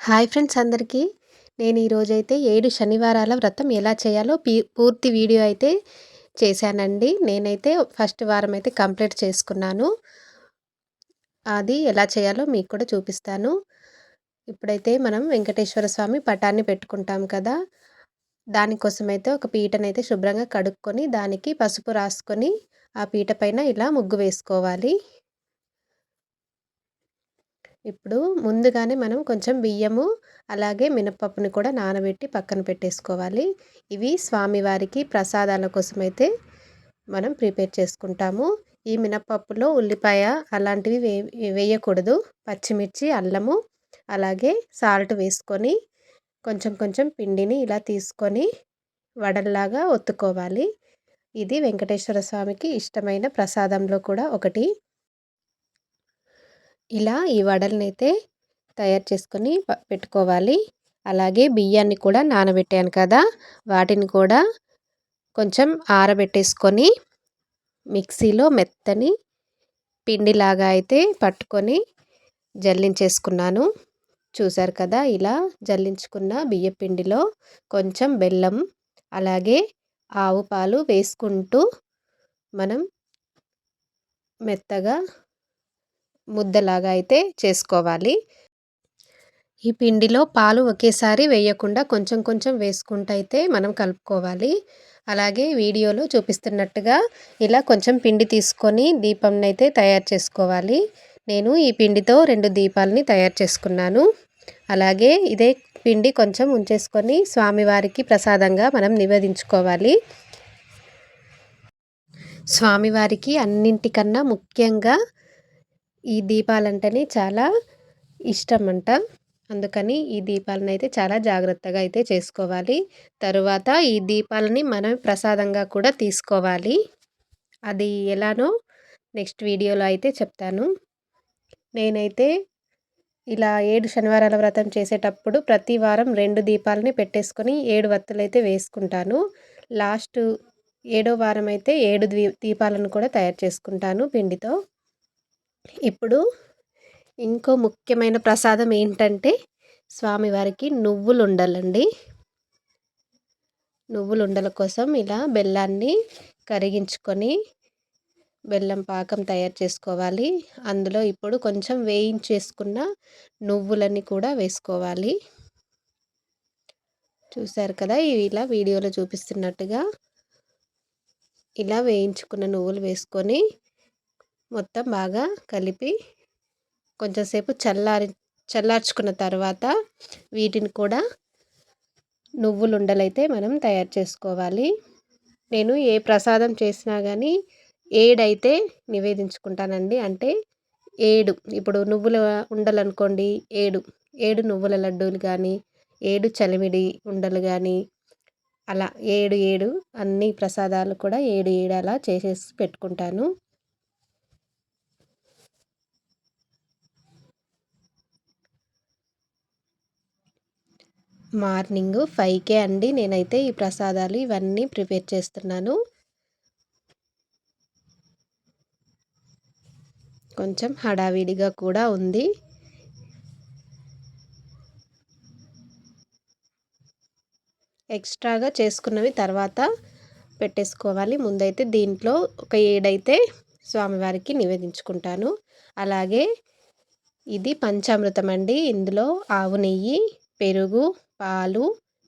Hi friends అందరికీ. నేను ఈరోజైతే ఏడు శనివారాల వ్రతం ఎలా చేయాలో పీ పూర్తి వీడియో అయితే చేశానండి. నేనైతే ఫస్ట్ వారం అయితే కంప్లీట్ చేసుకున్నాను. అది ఎలా చేయాలో మీకు కూడా చూపిస్తాను. ఇప్పుడైతే మనం వెంకటేశ్వర స్వామి పటాన్ని పెట్టుకుంటాం కదా. దానికోసమైతే ఒక పీటనైతే శుభ్రంగా కడుక్కొని దానికి పసుపు రాసుకొని ఆ పీట పైన ఇలా ముగ్గు వేసుకోవాలి. ఇప్పుడు ముందుగానే మనం కొంచెం బియ్యము అలాగే మినపప్పుని కూడా నానబెట్టి పక్కన పెట్టేసుకోవాలి. ఇవి స్వామివారికి ప్రసాదాల కోసమైతే మనం ప్రిపేర్ చేసుకుంటాము. ఈ మినపప్పులో ఉల్లిపాయ అలాంటివి వే వేయకూడదు. పచ్చిమిర్చి అల్లము అలాగే సాల్ట్ వేసుకొని కొంచెం కొంచెం పిండిని ఇలా తీసుకొని వడల్లాగా ఒత్తుకోవాలి. ఇది వెంకటేశ్వర స్వామికి ఇష్టమైన ప్రసాదంలో కూడా ఒకటి. ఇలా ఈ వడలనైతే అయితే తయారు చేసుకొని పెట్టుకోవాలి. అలాగే బియ్యాన్ని కూడా నానబెట్టాను కదా వాటిని కూడా కొంచెం ఆరబెట్టేసుకొని మిక్సీలో మెత్తని పిండిలాగా అయితే పట్టుకొని జల్లించేసుకున్నాను. చూసారు కదా ఇలా జల్లించుకున్న బియ్య పిండిలో కొంచెం బెల్లం అలాగే ఆవు పాలు వేసుకుంటూ మనం మెత్తగా ముద్దలాగా అయితే చేసుకోవాలి. ఈ పిండిలో పాలు ఒకేసారి వేయకుండా కొంచెం కొంచెం వేసుకుంటూ అయితే మనం కలుపుకోవాలి. అలాగే వీడియోలో చూపిస్తున్నట్టుగా ఇలా కొంచెం పిండి తీసుకొని దీపంని అయితే తయారు చేసుకోవాలి. నేను ఈ పిండితో రెండు దీపాలని తయారు చేసుకున్నాను. అలాగే ఇదే పిండి కొంచెం ఉంచేసుకొని స్వామివారికి ప్రసాదంగా మనం నివేదించుకోవాలి. స్వామివారికి అన్నింటికన్నా ముఖ్యంగా ఈ దీపాలంటేనే చాలా ఇష్టం అంట అందుకని ఈ దీపాలను అయితే చాలా జాగ్రత్తగా అయితే చేసుకోవాలి. తరువాత ఈ దీపాలని మనం ప్రసాదంగా కూడా తీసుకోవాలి. అది ఎలానో నెక్స్ట్ వీడియోలో అయితే చెప్తాను. నేనైతే ఇలా ఏడు శనివారాల వ్రతం చేసేటప్పుడు ప్రతి వారం రెండు దీపాలని పెట్టేసుకొని ఏడు వత్తులు అయితే వేసుకుంటాను. లాస్ట్ ఏడో వారం అయితే ఏడు దీపాలను కూడా తయారు చేసుకుంటాను పిండితో. ఇప్పుడు ఇంకో ముఖ్యమైన ప్రసాదం ఏంటంటే స్వామివారికి నువ్వులు ఉండాలండి నువ్వులు ఉండల కోసం ఇలా బెల్లాన్ని కరిగించుకొని బెల్లం పాకం తయారు చేసుకోవాలి. అందులో ఇప్పుడు కొంచెం వేయించేసుకున్న నువ్వులని కూడా వేసుకోవాలి. చూసారు కదా ఇలా వీడియోలో చూపిస్తున్నట్టుగా ఇలా వేయించుకున్న నువ్వులు వేసుకొని మొత్తం బాగా కలిపి కొంచెంసేపు చల్లారి చల్లార్చుకున్న తర్వాత వీటిని కూడా నువ్వులు ఉండలైతే మనం తయారు చేసుకోవాలి. నేను ఏ ప్రసాదం చేసినా కానీ ఏడైతే నివేదించుకుంటానండి. అంటే ఏడు. ఇప్పుడు నువ్వుల ఉండలు అనుకోండి ఏడు. ఏడు నువ్వుల లడ్డూలు కానీ ఏడు చలిమిడి ఉండలు కానీ అలా ఏడు ఏడు అన్ని ప్రసాదాలు కూడా ఏడు ఏడు అలా చేసేసి పెట్టుకుంటాను. మార్నింగ్ ఫైవ్కే అండి. నేనైతే ఈ ప్రసాదాలు ఇవన్నీ ప్రిపేర్ చేస్తున్నాను. కొంచెం హడావిడిగా కూడా ఉంది. ఎక్స్ట్రాగా చేసుకున్నవి తర్వాత పెట్టేసుకోవాలి. ముందైతే దీంట్లో ఒక ఏడైతే స్వామివారికి నివేదించుకుంటాను. అలాగే ఇది పంచామృతం అండి. ఇందులో ఆవు నెయ్యి పెరుగు పాలు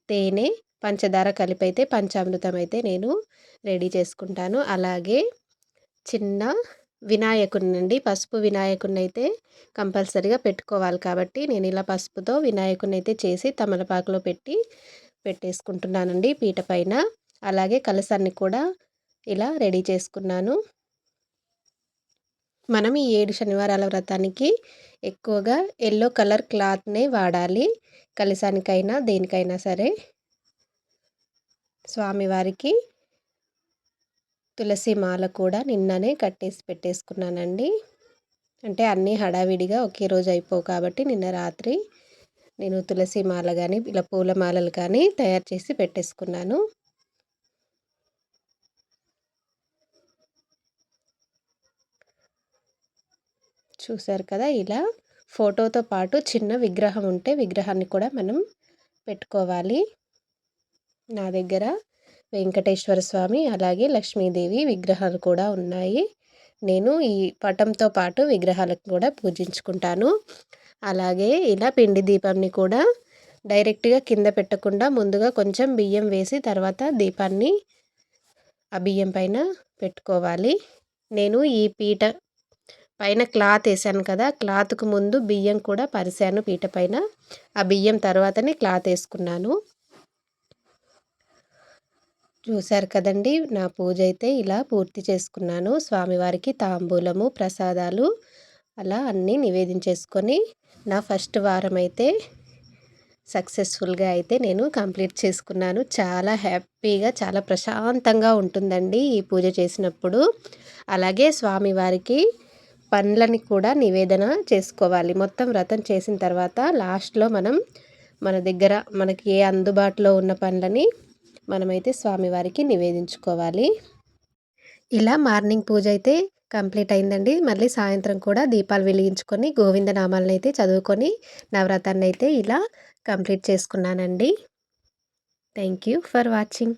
తేనె పంచదార కలిపి అయితే పంచామృతం అయితే నేను రెడీ చేసుకుంటాను. అలాగే చిన్న వినాయకుడిని అండి పసుపు వినాయకుడిని అయితే కంపల్సరీగా పెట్టుకోవాలి కాబట్టి నేను ఇలా పసుపుతో వినాయకుడిని అయితే చేసి తమలపాకులో పెట్టి పెట్టేసుకుంటున్నానండి పీట పైన. అలాగే కలసాన్ని కూడా ఇలా రెడీ చేసుకున్నాను. మనం ఈ ఏడు శనివారాల వ్రతానికి ఎక్కువగా ఎల్లో కలర్ క్లాత్నే వాడాలి. కలశానికైనా దేనికైనా సరే. స్వామివారికి తులసి మాల కూడా నిన్ననే కట్టేసి పెట్టేసుకున్నానండి. అంటే అన్నీ హడావిడిగా ఒకే రోజు అయిపోవు కాబట్టి నిన్న రాత్రి నేను తులసి మాల కానీ ఇలా పూల మాలలు కానీ తయారు చేసి పెట్టేసుకున్నాను. చూసారు కదా ఇలా ఫోటోతో పాటు చిన్న విగ్రహం ఉంటే విగ్రహాన్ని కూడా మనం పెట్టుకోవాలి. నా దగ్గర వెంకటేశ్వర స్వామి అలాగే లక్ష్మీదేవి విగ్రహాలు కూడా ఉన్నాయి. నేను ఈ పటంతో పాటు విగ్రహాలకు కూడా పూజించుకుంటాను. అలాగే ఇలా పిండి దీపంని కూడా డైరెక్ట్గా కింద పెట్టకుండా ముందుగా కొంచెం బియ్యం వేసి తర్వాత దీపాన్ని ఆ బియ్యం పైన పెట్టుకోవాలి. నేను ఈ పీట పైన క్లాత్ వేసాను కదా క్లాత్కు ముందు బియ్యం కూడా పరిసాను పీట పైన. ఆ బియ్యం తర్వాతనే క్లాత్ వేసుకున్నాను. చూశారు కదండి నా పూజ అయితే ఇలా పూర్తి చేసుకున్నాను. స్వామివారికి తాంబూలము ప్రసాదాలు అలా అన్నీ నివేదించేసుకొని నా ఫస్ట్ వారం అయితే సక్సెస్ఫుల్గా అయితే నేను కంప్లీట్ చేసుకున్నాను. చాలా హ్యాపీగా చాలా ప్రశాంతంగా ఉంటుందండి ఈ పూజ చేసినప్పుడు. అలాగే స్వామివారికి పండ్లని కూడా నివేదన చేసుకోవాలి. మొత్తం వ్రతం చేసిన తర్వాత లాస్ట్లో మనం మన దగ్గర మనకి ఏ అందుబాటులో ఉన్న పండ్లని మనమైతే స్వామివారికి నివేదించుకోవాలి. ఇలా మార్నింగ్ పూజ అయితే కంప్లీట్ అయిందండి. మళ్ళీ సాయంత్రం కూడా దీపాలు వెలిగించుకొని గోవింద నామాలను అయితే చదువుకొని నవరాత్రాన్ని అయితే ఇలా కంప్లీట్ చేసుకున్నానండి. Thank you for watching.